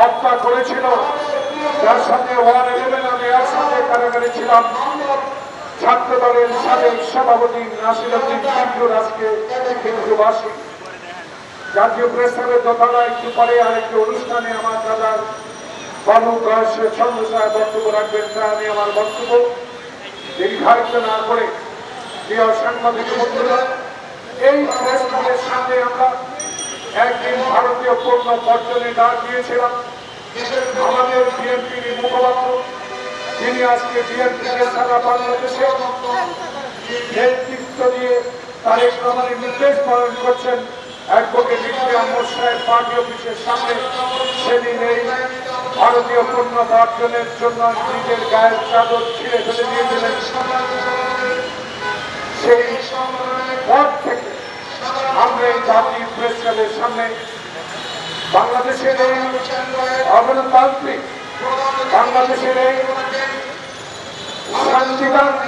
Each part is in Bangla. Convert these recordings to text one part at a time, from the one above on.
হত্যা করেছিল। যার সাথে ওয়ান ইলেভেন আমি একসাথে কারাগারে ছিলাম। ছাত্র দলের সাবেক সভাপতি নাসির উদ্দিন টিটুর আজকে হিন্দুবাসী। জাতীয় প্রেস ক্লাবের দোতলা একটু পরে আরেকটি অনুষ্ঠানে আমার দাদার বাবু বয়সে ছন্দসায় বক্তব্য রাখবেন, তা আমি আমার বক্তব্য। দীর্ঘায়িত না করে প্রিয় সাংবাদিক বন্ধুরা, এই প্রেস ক্লাবের সামনে আমরা একদিন ভারতীয় পণ্য বর্জনে ডাক দিয়েছিলাম। আমাদের বিএনপির মুখপাত্র তিনি আজকে বিএনপিকে সারা বাংলাদেশে নেতৃত্ব দিয়ে তারেক রহমানের নির্দেশ পালন করছেন। পার্টি অফিসের সামনে সেদিন এই ভারতীয় পণ্য বর্জনের জন্য নিজের গায়ের চাদর ছিঁড়ে ফেলে দিয়েছিলেন। সেই পর থেকে আমরা এই জাতির সামনে বাংলাদেশের অগণতান্ত্রিক, বাংলাদেশের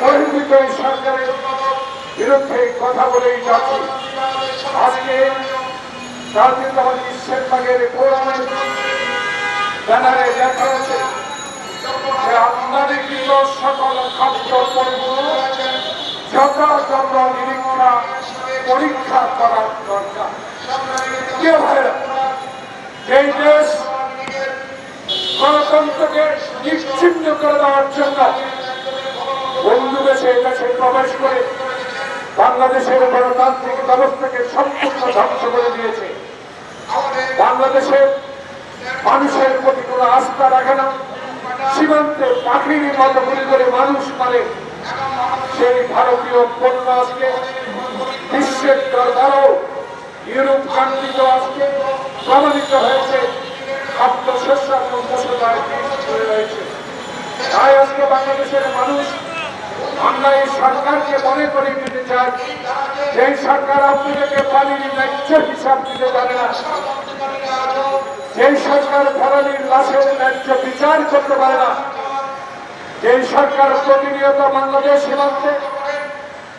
বহির্ভূত সরকারের বিরুদ্ধে কথা বলেই যাচ্ছি। আজকে শেখবাগের ব্যানারে লেখা আছে যে আমদানিকৃত সকল খাদ্য যথাযথ নিরীক্ষা পরীক্ষা করার দরকার কে ভাইরা এই দেশ গণতন্ত্রকে নিশ্চিন্ন করে দেওয়ার জন্য বন্ধু দেশে এই দেশে প্রবেশ করে বাংলাদেশের গণতান্ত্রিক ব্যবস্থাকে সম্পূর্ণ ধ্বংস করে দিয়েছে। বাংলাদেশের মানুষের প্রতি কোনো আস্থা রাখে না। সীমান্তে পাখির মতো গুলি করে মানুষ মারে সেই ভারতীয় আজকে বিশ্বের দরবারও ইউরোপ কান্ট্রিত আজকে প্রমাণিত হয়েছে, খাদ্য শস্য এবং ফসলায় রয়েছে তাই আজকে বাংলাদেশের মানুষ আমরা এই সরকারকে মনে করে দিতে চাই যে এই সরকার আপনাদেরকে পানির ন্যায্য হিসাব দিতে জানে না। যেই সরকার ফরানির লাশের ন্যায্য বিচার করতে পারে না। যেই সরকার প্রতিনিয়ত বাংলাদেশ সীমান্তে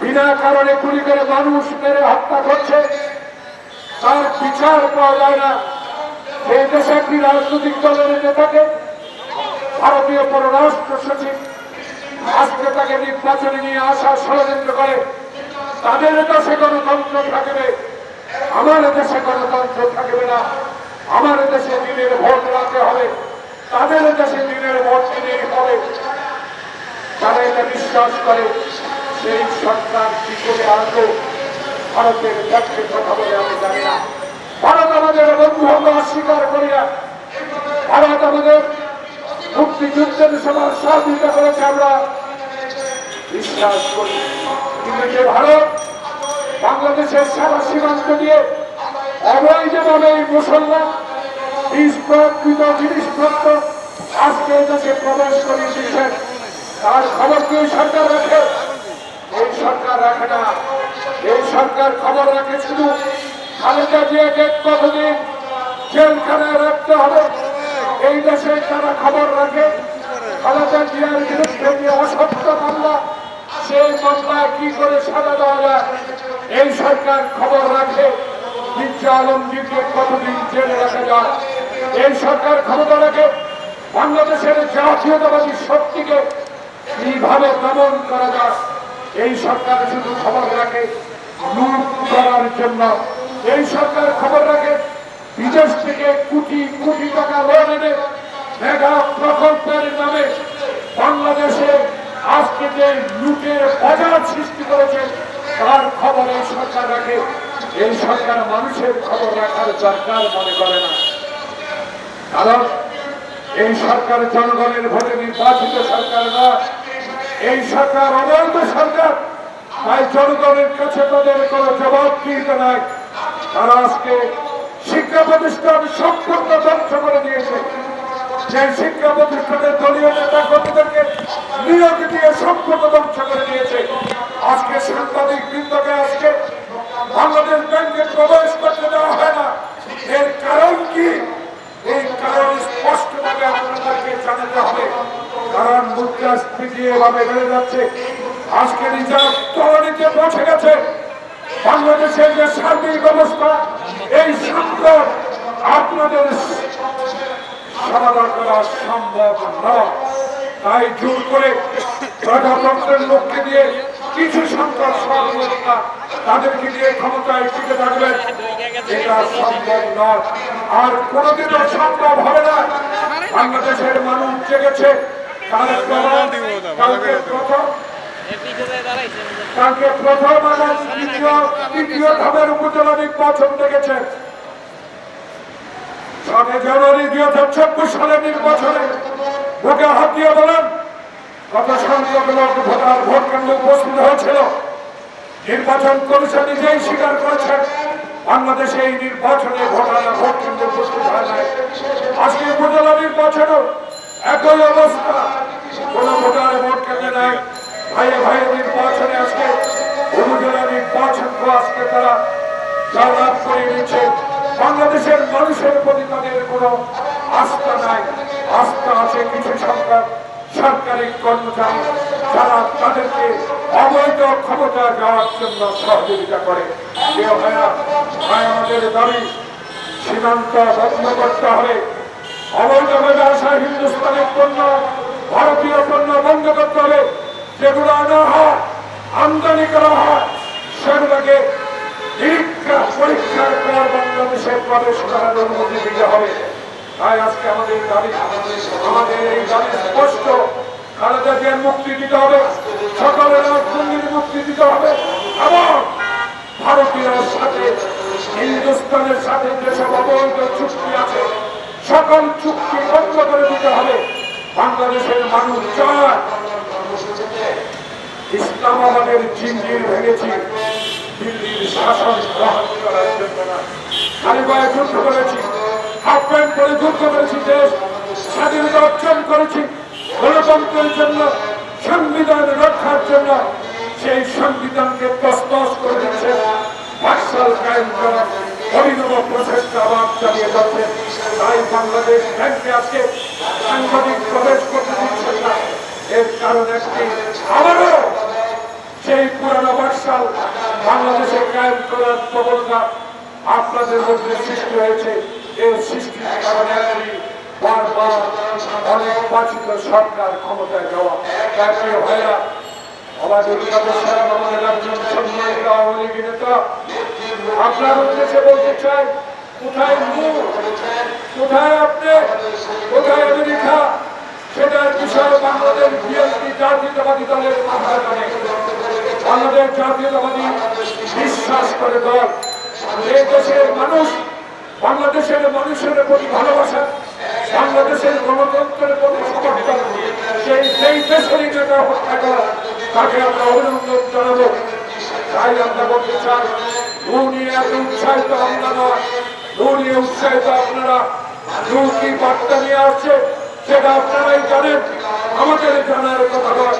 বিনা কারণে গুলি করে মানুষ মেরে হত্যা করছে। তার বিচার পাওয়া যায় না। এই দেশে একটি রাজনৈতিক দলের নেতাকে ভারতীয় পররাষ্ট্র সচিব আজকে তাকে নির্বাচনে নিয়ে আসা ষড়যন্ত্র করে। তাদের দেশে গণতন্ত্র থাকবে, আমার দেশে গণতন্ত্র থাকবে না। আমার দেশে দিনের ভোট রাখতে হবে, তাদের দেশে দিনের ভোট দিনেই হবে। যারা এটা বিশ্বাস করে, সেই সরকার কি করে আসবে? ভারতের পক্ষে কথা বলে আমি জানি না। ভারত আমাদের বন্ধু অস্বীকার করি না। ভারত আমাদের মুক্তিযুদ্ধের সময় সহযোগিতা করেছে আমরা। বিশ্বাস করি। কিন্তু যে ভারত বাংলাদেশের সারা সীমান্ত দিয়ে অবৈধভাবে এই মুসলমান নিষ্প্রকৃত জিনিসপত্র আজকে দেশে প্রবেশ করে দিয়েছেন তার খবর কি সরকার রাখে? এই সরকার রাখে না। এই সরকার খবর রাখে শুধু খালেদা জিয়াকে কতদিন জেলখানায় রাখতে হবে? এই দেশে তারা খবর রাখে। খালেদা জিয়ার বিরুদ্ধে যে অসত্য মামলা, সেই মামলায় কি করে সাজা দেওয়া যায়? এই সরকার খবর রাখে। মির্জা আলমগীরকে কতদিন জেলে রাখা যায়? এই সরকার ক্ষমতা রাখে। বাংলাদেশের জাতীয়তাবাদী শক্তিকে কীভাবে দমন করা যায়? এই সরকার শুধু খবর রাখে লুট করার জন্য। এই সরকার খবর রাখে বিদেশ থেকে কোটি কোটি টাকা লোন এনে মেগা প্রকল্পের নামে বাংলাদেশে আজকে যে লুটের বাজার সৃষ্টি করেছে, তার খবর এই সরকার রাখে। এই সরকার মানুষের খবর রাখার দরকার মনে করে না। কারণ এই সরকার জনগণের ভোটে নির্বাচিত সরকার নয় এই সরকার অবৈধ সরকার। তাই জনগণের কাছে তাদের কোনো জবাবদিহিতা নাই। তারা আজকে শিক্ষা প্রতিষ্ঠান সম্পূর্ণ ধ্বংস করে দিয়েছে। যে শিক্ষা প্রতিষ্ঠানের দলীয় নেতা কর্মীদেরকে নিয়োগ দিয়ে সম্পূর্ণ ধ্বংস করে দিয়েছে। আজকে সাংবাদিক বৃন্দকে আজকে বাংলাদেশ ব্যাংকে প্রবেশ করতে দেওয়া হয় না। এর কারণ কি? এই কারণ স্পষ্টভাবে আপনাদেরকে জানাতে হবে। কারণ মুদ্রাস্ফীতি এভাবে বেড়ে যাচ্ছে। আজকে রিজার্ভ তলানিতে পৌঁছে গেছে। বাংলাদেশের যে সার্বিক অবস্থা এই সংকট আপনাদের সমাধান করা সম্ভব নয়। তাই জোর করে প্রজাতন্ত্রের লোককে দিয়ে কিছু সংখ্যক সহযোগিতা তাদেরকে দিয়ে ক্ষমতায় টিকে থাকবেন এটা সম্ভব নয়। আর কোনোদিনও সম্ভব হবে না। বাংলাদেশের মানুষ জেগেছে তার কালকে প্রথম। কালকে প্রথম এবং দ্বিতীয়, তৃতীয় ধাপের উপজেলা নির্বাচন দেখেছেন সামনে জানুয়ারি দুই হাজার চব্বিশ সালের নির্বাচনে ভোটে হাত দিয়ে বলেন কত সংখ্যক ভোট কেন্দ্রে উপস্থিত হয়েছিল। নির্বাচন কমিশন নিজেই স্বীকার করেছেন বাংলাদেশে এই নির্বাচনে ভোটাররা ভোট কেন্দ্রে উপস্থিত হয় নাই। আজকে উপজেলা নির্বাচনও একই অবস্থা, কোন ভোটার ভোট কেন্দ্রে ভাইয়ে ভাইয়ে নির্বাচনে আজকে উপজেলা নির্বাচন আজকে তারা জয়লাভ করে নিচ্ছে বাংলাদেশের মানুষের প্রতি তাদের কোনো আস্থা নাই। আস্থা আছে কিছু সংখ্যক সরকারি কর্মচারী যারা তাদেরকে অবৈধ ক্ষমতা দেওয়ার জন্য সহযোগিতা করে। প্রিয় ভাইরা ভাই, আমাদের দাবি, সীমান্ত বন্ধ করতে হবে অবৈধভাবে আসা হিন্দুস্তানের পণ্য, ভারতীয় পণ্য করতে হবে যেগুলো আনা হয় আমদানি করা হয়, সেগুলোকে নিরীক্ষা, পরীক্ষার পর বাংলাদেশে প্রবেশ করার অনুমতি দিতে হবে। তাই আজকে আমাদের দাবি, আমাদের এই দাবি স্পষ্ট। মুক্তি দিতে হবে ভারতীয় সাথে, হিন্দুস্তানের সাথে যেসব অবৈধ চুক্তি আছে, সকল চুক্তি বন্ধ দিতে হবে। বাংলাদেশের মানুষ চায় ইসলামাবাদের জিঞ্জির ভেঙেছি, দিল্লির শাসন গ্রহণ করার জন্য না। গায়ে যুদ্ধ করেছি, হাফ প্যান্ট পরে যুদ্ধ করেছি দেশ স্বাধীনতা অর্জন করেছি, গণতন্ত্রের জন্য, সংবিধান রক্ষার জন্য, সেই সংবিধানকে তস্তস করে দিচ্ছে মার্শাল কায়েম করার অভিনব প্রচেষ্টা আবার চালিয়ে যাচ্ছে। তাই বাংলাদেশ ব্যাংকে আজকে সাংবাদিক প্রবেশ করতে দিচ্ছেন না। এর কারণ একটি আবারও বাংলাদেশে কায়েম করার প্রবণতা আপনাদের মধ্যে সৃষ্টি হয়েছে। এর সৃষ্টির কারণে একটি বারবার সরকার ক্ষমতায় যাওয়া লীগ নেতা। আপনার বলতে চাই, কোথায় কোথায় আপনি? কোথায় সেটার বিষয়ে বাংলাদেশ বিএনপি জাতীয়তাবাদী দলের মাথা বাংলাদেশ জাতীয়তাবাদী বিশ্বাস করে দল। এই দেশের মানুষ বাংলাদেশের মানুষের প্রতি ভালোবাসা, বাংলাদেশের গণতন্ত্রের প্রতি সমর্থন সেই সেই দেশেরই নেতা হত্যা করা, তাকে আমরা অভিনন্দন জানাব। তাই আমরা বলতে চাই ভূ নিয়ে এত উৎসাহিত আমরা নয় ভূ নিয়ে উৎসাহিত আপনারা। ভূ কি বার্তা নিয়ে আসছে, সেটা আপনারাই জানেন, আমাদের জানার কথা নয়।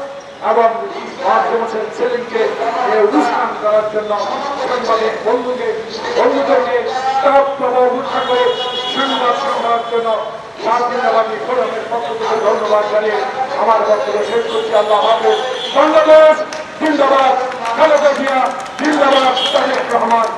এবং মাধ্যম হোসেন সেলিমকে এই অনুষ্ঠান করার জন্য সাংবাদিক বন্ধুকে, বন্ধুদেরকে চাপ প্রভাব উঠা করে সংবাদ জন্য স্বাধীনতাবাদী ফোরামের পক্ষ থেকে ধন্যবাদ জানিয়ে আমার বক্তব্য শেষ করছি। আল্লাহ হাফেজ। বাংলাদেশ জিন্দাবাদ, খালেদা জিয়া জিন্দাবাদ রহমান।